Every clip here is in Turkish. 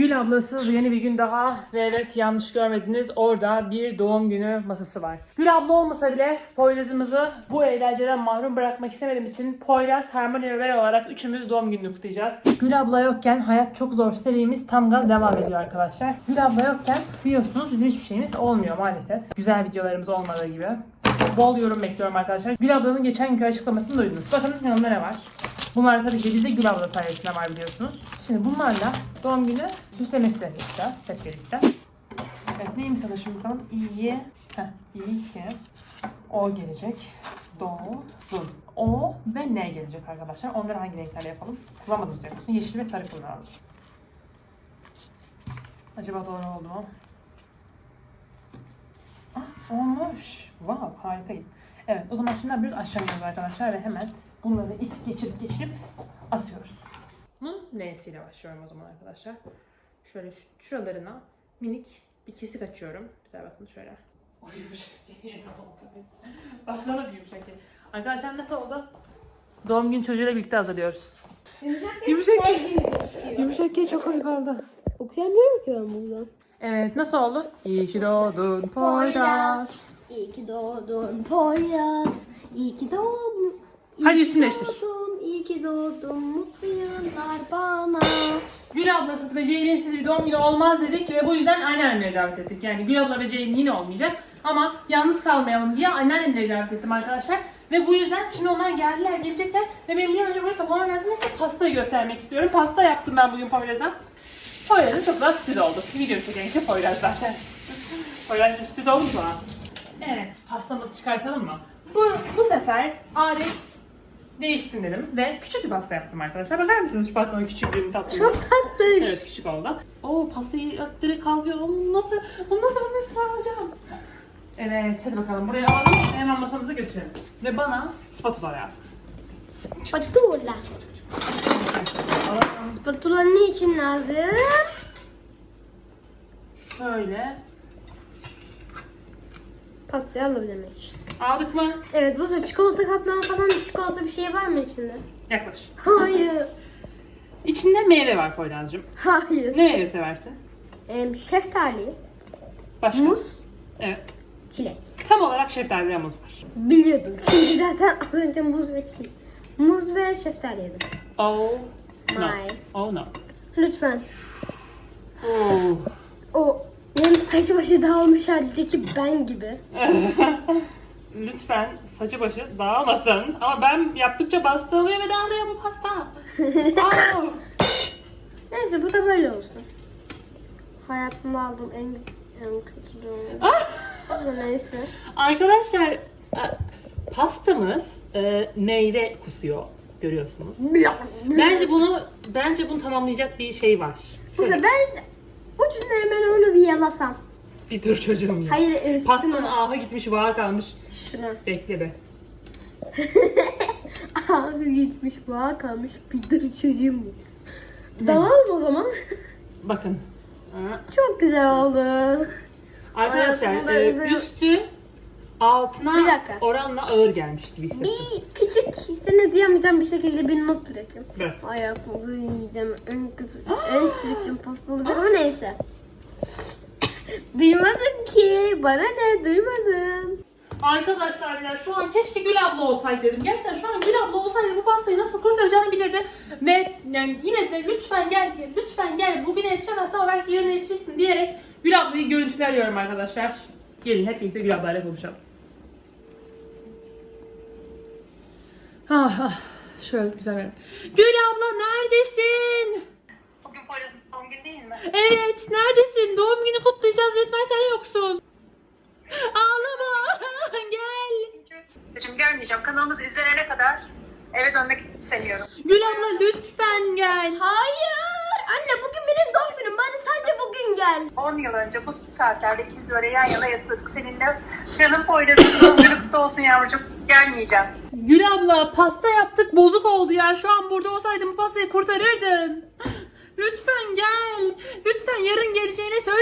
Gül ablasız yeni bir gün daha ve evet yanlış görmediniz orada bir doğum günü masası var. Gül abla olmasa bile Poyraz'ımızı bu eğlenceden mahrum bırakmak istemediğim için Poyraz, Harmony ve Vera olarak üçümüz doğum gününü kutlayacağız. Gül abla yokken hayat çok zor serimiz tam gaz devam ediyor arkadaşlar. Gül abla yokken biliyorsunuz bizim hiçbir şeyimiz olmuyor maalesef. Güzel videolarımız olmadığı gibi. Bol yorum bekliyorum arkadaşlar. Gül ablanın geçen günkü açıklamasını duydunuz. Bakın yanında ne var? Bunlar tabii ki bizde Gül abla sayesinde var biliyorsunuz. Şimdi bunlarla doğum günü süslemesi yapacağız hep birlikte. Evet neymiş şimdi bakalım? İyi. Heh, iyi ki. O gelecek. Doğu. Dun. O ve N gelecek arkadaşlar. Onları hangi renklerle yapalım? Kullanmadığımız renk olsun. Yeşil ve sarı kullanalım. Acaba doğru oldu mu? Ah, olmuş. Wow, harikayım. Evet, o zaman şimdi ne yapıyoruz? Aşağı iniyoruz arkadaşlar ve hemen bunları ip geçirip geçirip asıyoruz. Bunun N'siyle başlıyorum o zaman arkadaşlar. Şöyle şu- şuralarına minik bir kesik açıyorum. Güzel bakın şöyle. O yumuşak da bir yumuşak. Arkadaşlar nasıl oldu? Doğum gün çocuğuyla birlikte hazırlıyoruz. Yumuşak Yumuşak gibi. Yumuşak değil çok komik oldu. Okuyamıyorum ki ben buradan. Evet nasıl oldu? İyi ki doğdun Poyraz. İyi ki doğdun Poyraz. İyi ki doğdun. Hadi değiştir. doğdun, İyi ki doğdun. Mutlu yıllar bana. Gül ablası ve Ceylin'siz bir doğum günü olmaz dedik ve bu yüzden anneannemleri davet ettik. Yani Gül abla ve Ceylin yine olmayacak ama yalnız kalmayalım diye anneannemleri davet ettim arkadaşlar. Ve bu yüzden şimdi onlar geldiler, gelecekler ve benim bir an önce buraya toplamam lazım. Neyse pastayı göstermek istiyorum. Pasta yaptım ben bugün Poyraz'a. Poyraz'a çok daha sürpriz oldu. Video çeken kişi Poyraz zaten. Poyraz sürpriz oldu mu? Evet, pastamızı çıkartalım mı? Bu, bu sefer adet değişsin dedim ve küçük bir pasta yaptım arkadaşlar. Bakar mısınız şu pastanın küçüklüğünü tatlılığını? Çok tatlış. Evet küçük oldu. Oo pastayı direkt kalkıyor. Onu nasıl, onu nasıl bunun üstüne alacağım? Evet hadi bakalım buraya alalım hemen masamıza götürelim. Ve bana spatula lazım. Spatula. Alalım. Spatula ne için lazım? Şöyle. Pastayı alabilmek için. Aldık mı? Evet bu sefer çikolata kaplama falan çikolata bir şey var mı içinde? Yaklaş. Hayır. İçinde meyve var Poyraz'cığım. Hayır. Ne meyve seversin? Em, şeftali, Başka? muz, Evet. çilek. Tam olarak şeftali ve muz var. Biliyordum. Çünkü zaten az önce muz ve çilek. Muz ve şeftali yedim. Oh no. My. Oh no. Lütfen. Oh. O benim saçı başı dağılmış haldeki ben gibi. Lütfen saçı başı dağılmasın. Ama ben yaptıkça bastırılıyor ve dağılıyor bu pasta. Neyse bu da böyle olsun. Hayatımda aldığım en, en kötü doğum. Ah! Neyse. Arkadaşlar e, pastamız e, meyve kusuyor görüyorsunuz. Bence bunu bence bunu tamamlayacak bir şey var. Bu sefer ben ucunda hemen onu bir yalasam. Bir dur çocuğum ya. Hayır e, Pastanın ahı gitmiş vaha kalmış. Şunu. Bekle be. Abi gitmiş bana kalmış bir dur çocuğum. Dalalım o zaman. Bakın. Ha. Çok güzel oldu. Arkadaşlar e, üstü altına Bir dakika. oranla ağır gelmiş gibi hissettim. Bir küçük seni duyamayacağım bir şekilde bir not bırakayım. Bırak. Hayatımızı yiyeceğim. En kötü, en çirkin pasta olacak ama neyse. duymadım ki. Bana ne? Duymadım. Arkadaşlar ya şu an keşke Gül abla olsaydı dedim. Gerçekten şu an Gül abla olsaydı bu pastayı nasıl kurtaracağını bilirdi. Ve yani yine de lütfen gel, lütfen gel. Bugüne yetişemezsin ama belki yarın yetişirsin diyerek Gül ablayı görüntülüyorum arkadaşlar. Gelin hep birlikte Gül ablayla konuşalım. Ah, ah, şöyle güzel bir. Gül abla neredesin? Bugün Poyraz'ın doğum günü değil mi? Evet neredesin? Doğum günü kutlayacağız resmen sen yoksun. Ağlama gel. Şimdi gelmeyeceğim. Kanalınız izlenene kadar eve dönmek istemiyorum. Gül abla lütfen gel. Hayır. Anne bugün benim doğum günüm. Bana sadece bugün gel. 10 yıl önce bu saatlerde ikimiz böyle yan yana yatıyorduk seninle. Canım Poyraz'ın doğum günü kutlu olsun yavrucuğum. Gelmeyeceğim. Gül abla pasta yaptık bozuk oldu ya. Şu an burada olsaydın bu pastayı kurtarırdın. Lütfen gel. Lütfen yarın geleceğine söz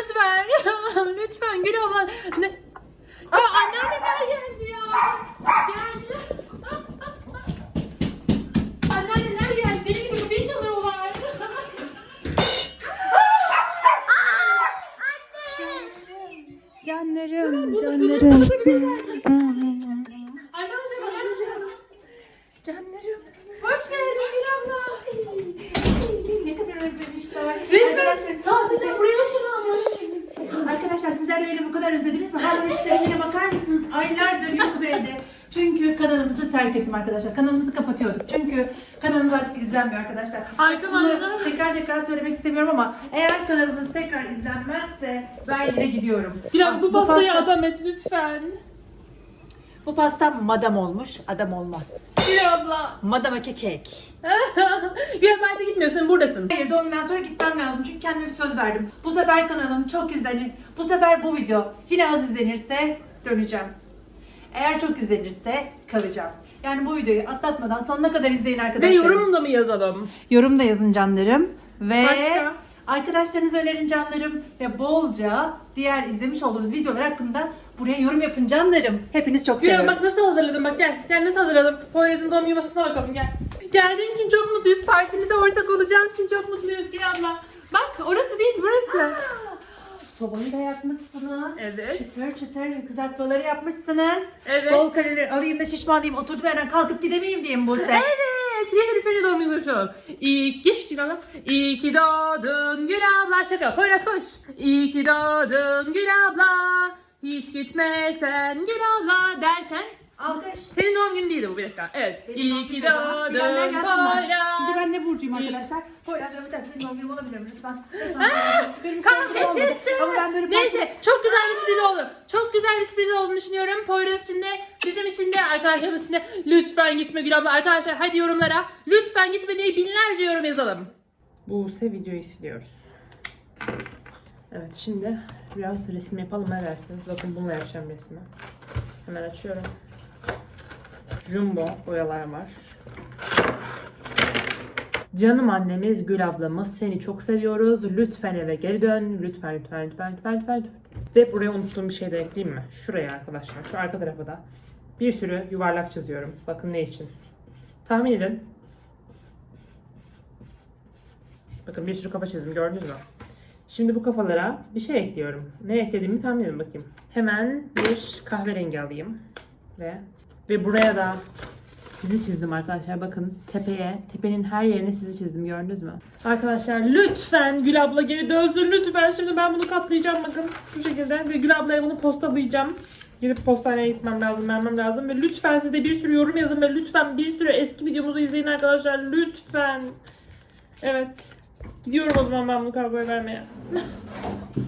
Canlarım. Arkadaşlar bakar mısınız? Canlarım. Hoş geldin Gül abla. Ne kadar özlemişler. Resmen tazeden buraya ışınlanmış. Arkadaşlar sizler de beni bu kadar özlediniz mi? Hala içlerine bakar mısınız? Aylardır YouTube evde. Çünkü kanalımızı terk ettim arkadaşlar. Kanalımızı kapatıyorduk. Çünkü kanalımız artık izlenmiyor arkadaşlar. Arkadaşlar. Bunu tekrar tekrar söylemek istemiyorum ama eğer kanalımız tekrar izlenmezse ben yine gidiyorum. Abla bu pastayı pasta- adam et lütfen. Bu pasta madam olmuş, adam olmaz. Gül abla. Madama kek. Abla artık gitmiyorsun buradasın. Hayır doğum günden sonra gitmem lazım çünkü kendime bir söz verdim. Bu sefer kanalım çok izlenir. Bu sefer bu video yine az izlenirse döneceğim. Eğer çok izlenirse kalacağım. Yani bu videoyu atlatmadan sonuna kadar izleyin Ve arkadaşlar. yorumunu mı yazalım? Yorum da yazın canlarım. Ve Başka? Arkadaşlarınızı önerin canlarım. Ve bolca diğer izlemiş olduğunuz videolar hakkında buraya yorum yapın canlarım. Hepiniz çok Gül abla seviyorum. bak nasıl hazırladım bak gel. Gel nasıl hazırladım. Poyraz'ın doğum günü masasına bakalım gel. Geldiğin için çok mutluyuz. Partimize ortak olacağın için çok mutluyuz Gül abla. Bak orası değil burası. Sobayı da yakmışsınız. Evet. Çıtır çıtır kızartmaları yapmışsınız. Evet. Bol kalori alayım da şişmanlayayım oturduğum yerden kalkıp gidemeyeyim diyeyim bu Evet. Hadi senin doğum gününü konuşalım. İyi geç Gül abla. İyi ki doğdun Gül abla. Şaka. Poyraz koş. İyi ki doğdun Gül abla. Hiç gitmesen Gül abla derken Alkış. senin doğum günün değildi bu bir dakika. Evet. Benim İyi doğum ki günüm zaman. Bilenler doğdun yazsınlar. Poyraz. Sizce ben ne burcuyum İyi. arkadaşlar? Poyraz bir dakika benim doğum günüm olabilir mi lütfen? Lütfen. Benim olmadı. çıktı. Ama ben böyle Neyse çok güzel bir sürpriz oldu. Çok güzel bir sürpriz olduğunu düşünüyorum. Poyraz için de, bizim için de, arkadaşlarımız için de. Lütfen gitme Gül abla. Arkadaşlar hadi yorumlara. Lütfen gitme diye binlerce yorum yazalım. Buse videoyu siliyoruz. Evet şimdi biraz resim yapalım ne dersiniz? Bakın bununla yapacağım resmi. Hemen açıyorum. Jumbo boyalar var. Canım annemiz Gül ablamız seni çok seviyoruz. Lütfen eve geri dön. Lütfen lütfen lütfen lütfen lütfen. Ve buraya unuttuğum bir şey de ekleyeyim mi? Şuraya arkadaşlar. Şu arka tarafa da bir sürü yuvarlak çiziyorum. Bakın ne için. Tahmin edin. Bakın bir sürü kafa çizdim gördünüz mü? Şimdi bu kafalara bir şey ekliyorum. Ne eklediğimi tahmin edin bakayım. Hemen bir kahverengi alayım. Ve ve buraya da sizi çizdim arkadaşlar. Bakın tepeye, tepenin her yerine sizi çizdim gördünüz mü? Arkadaşlar lütfen Gül abla geri dönsün lütfen. Şimdi ben bunu katlayacağım bakın bu şekilde. Ve Gül ablaya bunu postalayacağım. Gidip postaneye gitmem lazım, vermem lazım. Ve lütfen siz de bir sürü yorum yazın ve lütfen bir sürü eski videomuzu izleyin arkadaşlar. Lütfen. Evet. Gidiyorum o zaman ben bunu kargoya vermeye.